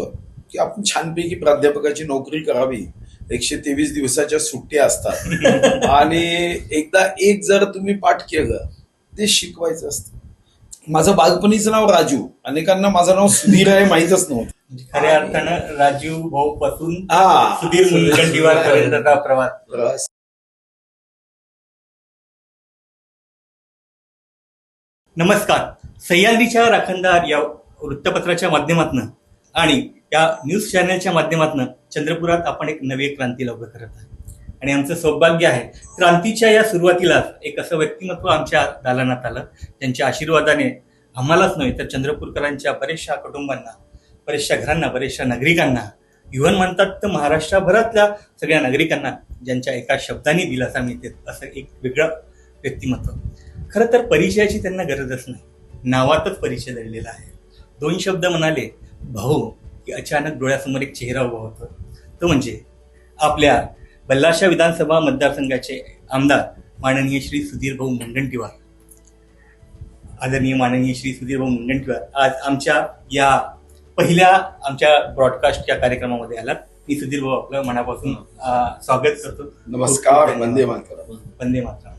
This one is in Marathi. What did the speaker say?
होतं. की आपण छानपैकी प्राध्यापकाची नोकरी करावी. एकशे तेवीस दिवसाच्या सुट्ट्या असतात. आणि एकदा एक जर तुम्ही पाठ केलं ते शिकवायचं असतं. माझं बालपणीचं नाव राजू. अनेकांना माझं नाव सुधीर आहे माहीतच नव्हतं. म्हणजे खऱ्या अर्थानं राजीव भाऊ पासून हा. सुधीर मुनगंटीवार पर्यंतचा प्रवास प्रवास. नमस्कार. सह्याद्रीच्या राखणदार या वृत्तपत्राच्या माध्यमातून आणि या न्यूज चॅनलच्या माध्यमातून चंद्रपुरात आपण एक नवी क्रांती लवकर करत आहे आणि आमचं सौभाग्य आहे क्रांतीच्या या सुरुवातीलाच एक असं व्यक्तिमत्व आमच्या दालनात आलं. त्यांच्या आशीर्वादाने आम्हालाच नव्हे तर चंद्रपूरकरांच्या बऱ्याचशा कुटुंबांना बऱ्याचशा घरांना बऱ्याचशा नागरिकांना इव्हन म्हणतात तर महाराष्ट्राभरातल्या सगळ्या नागरिकांना ज्यांच्या एका शब्दाने दिलासा मिळते असं एक वेगळं व्यक्तिमत्व. खरं तर परिचयाची त्यांना गरजच नाही. नावातच परिचय दडलेला आहे. दोन शब्द म्हणाले भाऊ की अचानक डोळ्यासमोर एक चेहरा उभा होतो. तो म्हणजे आपल्या बल्लाशा विधानसभा मतदारसंघाचे आमदार माननीय श्री सुधीर भाऊ मुनगंटीवार. आदरणीय माननीय श्री सुधीर भाऊ मुनगंटीवार आज आमच्या या पहिल्या आमच्या ब्रॉडकास्टच्या कार्यक्रमामध्ये आलात. मी सुधीर भाऊ आपलं मनापासून स्वागत करतो. नमस्कार वंदे मातरम. वंदे मातरम.